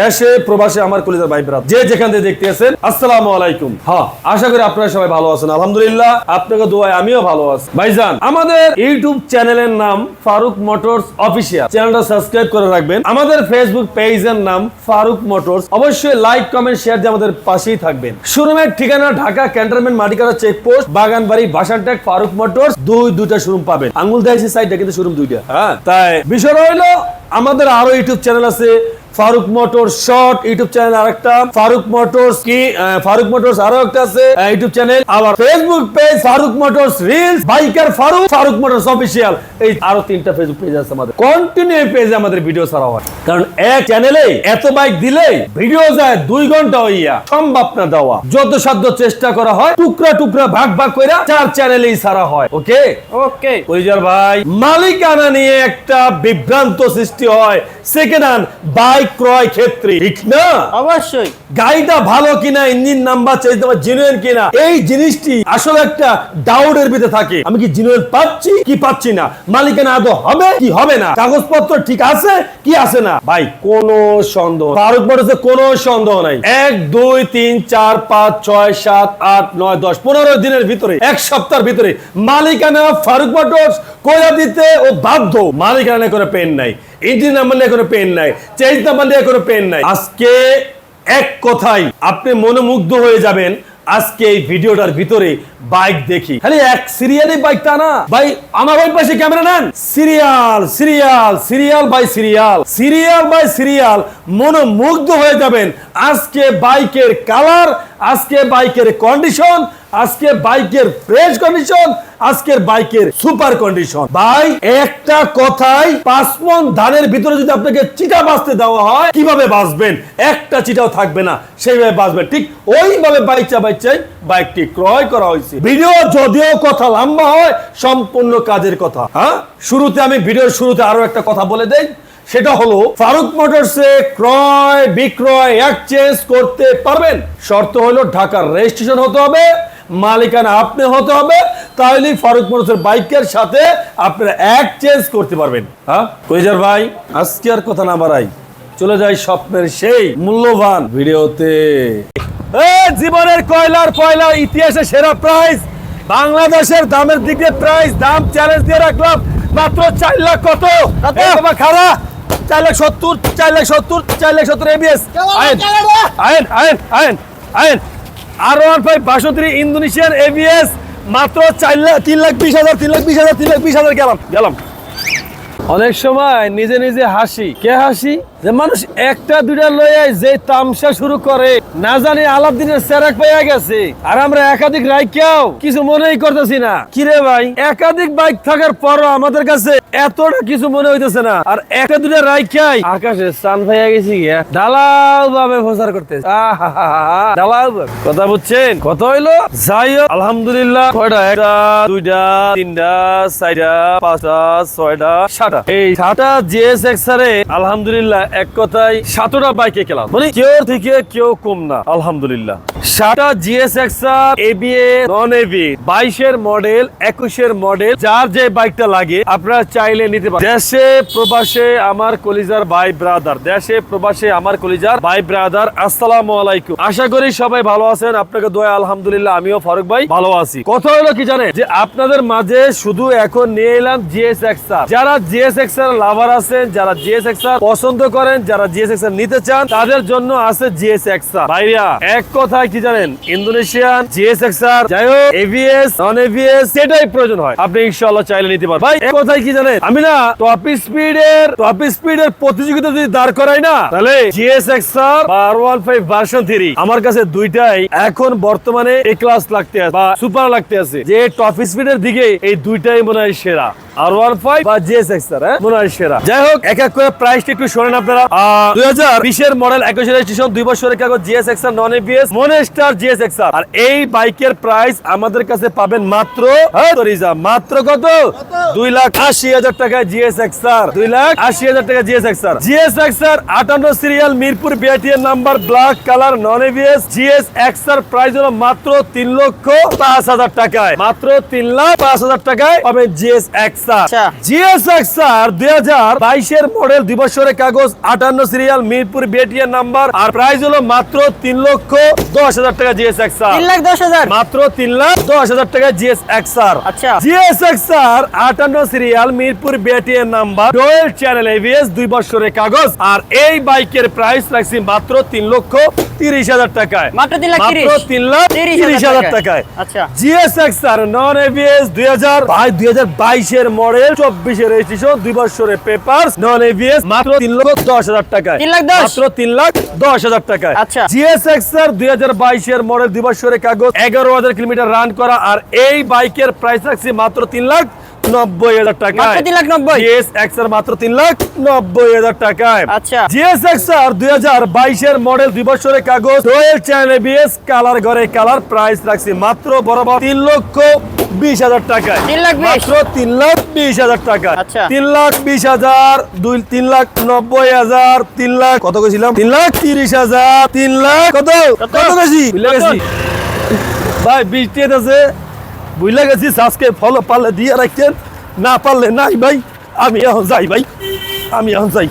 দেশে, প্রবাসে আমার কলিজার ভাই ব্রাত যে যেখান থেকে দেখতে আছেন, আসসালামু আলাইকুম। হ্যাঁ আশা করি আপনারা সবাই ভালো আছেন, আলহামদুলিল্লাহ। আপনাকে দোয়ায় আমিও ভালো আছি। ভাইজান, আমাদের ইউটিউব চ্যানেলের নাম ফারুক মোটরস অফিসিয়াল। চ্যানেলটা সাবস্ক্রাইব করে রাখবেন। আমাদের ফেসবুক পেজের নাম ফারুক মোটরস। অবশ্যই লাইক, কমেন্ট, শেয়ার দিয়ে আমাদের পাশেই থাকবেন। শোরুমের ঠিকানা Dhaka cantonment Matikata checkpost Baganbari, Bashantek, Faruk motors. দুই, দুইটা শোরুম পাবেন। আঙ্গুল দেখাইছি সাইডটা, কিন্তু শোরুম দুইটা। হ্যাঁ তাই বিষয় হইল আমাদের আরও ইউটিউব চ্যানেল আছে। Faruk motor short YouTube channel আরেকটা। ফারুক মোটরস কি? ফারুক মোটরস আরও একটা আছে ইউটিউব চ্যানেল। আবার Facebook page Faruk motors reels biker Faruk Faruk motors official এই আরও তিনটা ফেসবুক পেজ আছে আমাদের। কন্টিনিউ পেজে আমাদের ভিডিও ছাড়া হয়। কারণ এক চ্যানেলে এত বাইক দিলে ভিডিও যায় দুই ঘণ্টা হইয়া সম্ভব না দেওয়া। যত সাধ্য চেষ্টা করা হয় টুকরা টুকরা ভাগ ভাগ করে চার চ্যানেলেই ছাড়া হয় ওকে ওকে পরিজার ভাই মালিকানা নিয়ে একটা বিভ্রান্ত সৃষ্টি হয়। সেকেন্ড হ্যান্ড বাইক ক্রয় ক্ষেত্রে। ঠিক না? অবশ্যই। গাড়িটা ভালো কিনা ইঞ্জিন নাম্বার চেঞ্জ দেওয়া জেনুইন কিনা এই জিনিসটি আসলে একটা ডাউটের ভিতরে থাকে। আমি কি জেনুইন পাচ্ছি কি পাচ্ছি না? মালিকানা আদৌ হবে কি হবে না? কাগজপত্র ঠিক আছে কি আছে না? ভাই কোনো সন্দেহ ফারুক মোটরসে কোনো সন্দেহ নাই। এক দুই তিন চার পাঁচ ছয় সাত আট নয় দশ পনেরো দিনের ভিতরে এক সপ্তাহের ভিতরে মালিকানা ফারুক মোটরস কইরা দিতে ও বাধ্য। মালিকানা করে পেন নাই। ইঞ্জিন নাম্বার নিয়ে কোনো পেন নাই। চেঞ্জ নাম্বার নিয়ে কোনো পেন নাই। আজকে এক কথাই, আপনি মনোমুগ্ধ হয়ে যাবেন আজকে এই ভিডিওটার ভিতরে বাইক দেখি। খালি এক সিরিয়ালে বাইক তা না। ভাই, আমার ওই পাশে ক্যামেরা নেন। Serial serial serial by serial serial by serial মনোমুগ্ধ হয়ে যাবেন আজকে বাইকের কালার আজকে বাইকের কন্ডিশন আজকে বাইকের ফ্রেশ কন্ডিশন আজকের বাইকের সুপার কন্ডিশন ভাই, একটা কথাই পাঁচ ধানের ভিতরে যদি আপনাকে চিটা বাঁচতে দেওয়া হয়, কীভাবে বাঁচবেন? একটা চিটাও থাকবে না, সেইভাবে বাঁচবেন। ঠিক ওইভাবে বাইচা বাইচাই বাইকটি ক্রয় করা হয়েছে। ভিডিও যদিও কথা লম্বা হয়, সম্পূর্ণ কাজের কথা। হ্যাঁ? শুরুতে আমি ভিডিওর শুরুতে আরও একটা কথা বলে দেই। সেটা হলো ফারুক মোটরসে ক্রয় বিক্রয় এক্সচেঞ্জ করতে পারবেন। শর্ত হলো ঢাকার রেজিস্ট্রেশন হতে হবে মালিকানা আপনি হতে হবে তাহলে ফারুক মোটরসের বাইকের সাথে আপনারা এক্সচেঞ্জ করতে পারবেন। হ্যাঁ? কইজার ভাই? আজকে আর কথা না বাড়াই। চলে যাই স্বপ্নের সেই মূল্যবান ভিডিওতে। এ জীবনের কয়লার পয়লার ইতিহাসে সেরা প্রাইস বাংলাদেশের দামের দিকে প্রাইস দাম চ্যালেঞ্জ দিয়ে রাখলাম। মাত্র চার লাখ কত? কত? চার লাখ সত্তর চার লাখ সত্তর চার লাখ সত্তর এবিএস আইন আইন আইন আইন আইন আর ওয়ান ফাইভ বাষট্টি ইন্দোনেশিয়ান এবিএস মাত্র চার লাখ তিন লাখ বিশ হাজার তিন লাখ বিশ হাজার তিন লাখ বিশ হাজার গেলাম গেলাম অনেক সময় নিজে নিজে হাসি। কে হাসি? যে মানুষ একটা, দুইটা লয়ে যে তামসা শুরু করে, না জানি আলাদিনের সেরাক পাইয়া গেছে। আর আমরা একাধিক রাইকাও কিছু মনেই করতেছি না। কিরে ভাই? একাধিক বাইক থাকার পরও আমাদের কাছে এতটা কিছু মনে হইতেছে না। আর একটা দুটা রাইকাই আকাশে স্থান পাইয়া গেছি গিয়া ঢালাও ভাবে প্রচার করতে ঢালাও কথা বুঝছেন? কত হইল, যাই হোক, আলহামদুলিল্লাহ কয়টা একটা, দুইটা, তিনটা, চারটা, পাঁচটা, ছয়টা, সাতটা। এই সাতটা জিএস এক্সারে আলহামদুলিল্লাহ এক কথায় সাতটা বাইকে খেলাম মানে কেউ থেকে কেউ কম না। আলহামদুলিল্লাহ। এবিএ নন এবি বাইশের মডেল একুশের মডেল যার যে বাইকটা লাগে, আপনারা চাইলে নিতে পারেন। দেশে প্রবাসে আমার কলিজার ভাই ব্রাদার দেশে প্রবাসে আমার কলিজার ভাই ব্রাদার আসসালামু আলাইকুম। আশা করি সবাই ভালো আছেন, আপনাকে আলহামদুলিল্লাহ, আমিও ফারুক ভাই ভালো আছি। কথা হলো কি জানেন, যে আপনাদের মাঝে শুধু এখন নিয়ে এলাম জিএস এক্সার যারা জিএস এক্সার লাভার আছেন, যারা জিএস এক্সার পছন্দ করেন, যারা জিএস এক্সার নিতে চান, তাদের জন্য আছে জিএস এক্সার ভাইরা এক কথায় কি জানেন? ইন্দোনেশিয়ান জিএস এক্সার যাই হোক এভিএস নন এভিএস সেটাই প্রয়োজন হয়। আপনি ইনশাআল্লাহ চাইলে নিতে পারবেন। ভাই, এক কথায় কি জানেন? আমি না টপ স্পিডের টপ স্পিডের প্রতিযোগিতা যদি দাঁড় করাই না, তাহলে জিএস এক্সার বা R one five version three আমার কাছে দুইটাই এখন বর্তমানে এ ক্লাস লাগতে আছে বা সুপার লাগতে আছে। যে টপ স্পিডের দিকে এই দুইটাই মনে হয় সেরা। আর ওয়ান ফাইভ বা জিএস এক্সার হ্যাঁ? মনে হয় সেরা। যাই হোক এক এক করে প্রাইসটা একটু শোনেন আপনারা। দুই হাজার বিশের মডেল একুশ রেজিস্ট্রেশন দুই বছরের কাগজ জিএস এক্সার নন এবিএস মনে স্টার জিএস এক্সার আর এই বাইকের প্রাইস আমাদের কাছে পাবেন মাত্র মাত্র কত? দুই লাখ আশি হাজার টাকায় জিএস এক্সার দুই লাখ আশি হাজার টাকা জিএস এক্সার জিএস এক্সার আটান্ন serial Mirpur বিআইটিএর number black colour non ABS Gixxer price হলো মাত্র তিন লক্ষ পাঁচ হাজার টাকায়। মাত্র তিন লাখ পাঁচ হাজার টাকায় পাবেন জিএস এক্স এক্সআর আচ্ছা। জিএস এক্সআর দুই হাজার বাইশের মডেল দুই বছরের কাগজ আটান্ন সিরিয়াল মিরপুর বিএটিএর নাম্বার আর প্রাইস হলো মাত্র তিন লক্ষ দশ হাজার টাকা জিএস এক্সআর তিন লাখ দশ হাজার মাত্র তিন লাখ দশ হাজার টাকা জিএস এক্সআর আচ্ছা। জিএস এক্সআর আটান্ন সিরিয়াল মিরপুর বিএটিএর নাম্বার ডোয়েল চ্যানেল এভিএস দুই বছরের কাগজ আর এই বাইকের প্রাইস রাখছি মাত্র তিন লক্ষ তিরিশ হাজার টাকায় মাত্র তিন লাখ তিন লাখ তিরিশ হাজার টাকায়। আচ্ছা। জিএসএক্স আর নন এভিএস দুই হাজার দুই হাজার বাইশের মডেল চব্বিশের রেজিস্ট্রেশন দুই বছরের পেপার নন এভিএস মাত্র তিন লক্ষ দশ হাজার টাকা তিন লাখ দশ? মাত্র তিন লাখ দশ হাজার টাকা আচ্ছা। জিএসএক্স এর দুই হাজার বাইশের মডেল দুই বছরের কাগজ এগারো হাজার কিলোমিটার রান করা আর এই বাইকের প্রাইস রাখছি মাত্র তিন লাখ নব্বই হাজার টাকায়। তিন লাখ নব্বই? জিএসএক্স আর মাত্র তিন লাখ নব্বই হাজার টাকায়। আচ্ছা। জিএসএক্স আর দুই হাজার বাইশের মডেল দুই বছরের কাগজ রয়েল চ্যানেল এবিএস কালার ঘরে কালার প্রাইস রাখছি মাত্র বরাবর তিন লক্ষ বিশ হাজার টাকায়। তিন লাখ মাত্র তিন লাখ বিশ হাজার টাকা আচ্ছা। তিন লাখ বিশ হাজার দুই তিন লাখ নব্বই হাজার তিন লাখ কত কইছিলাম? তিন লাখ তিরিশ হাজার তিন লাখ কত? কত? গেছি ভাই বৃষ্টি আছে বুঝলে গেছিস আজকে ফলো পারলে দিয়ে রাখছেন না পারলে নাই ভাই, আমি এখন যাই ভাই, আমি এখন যাই।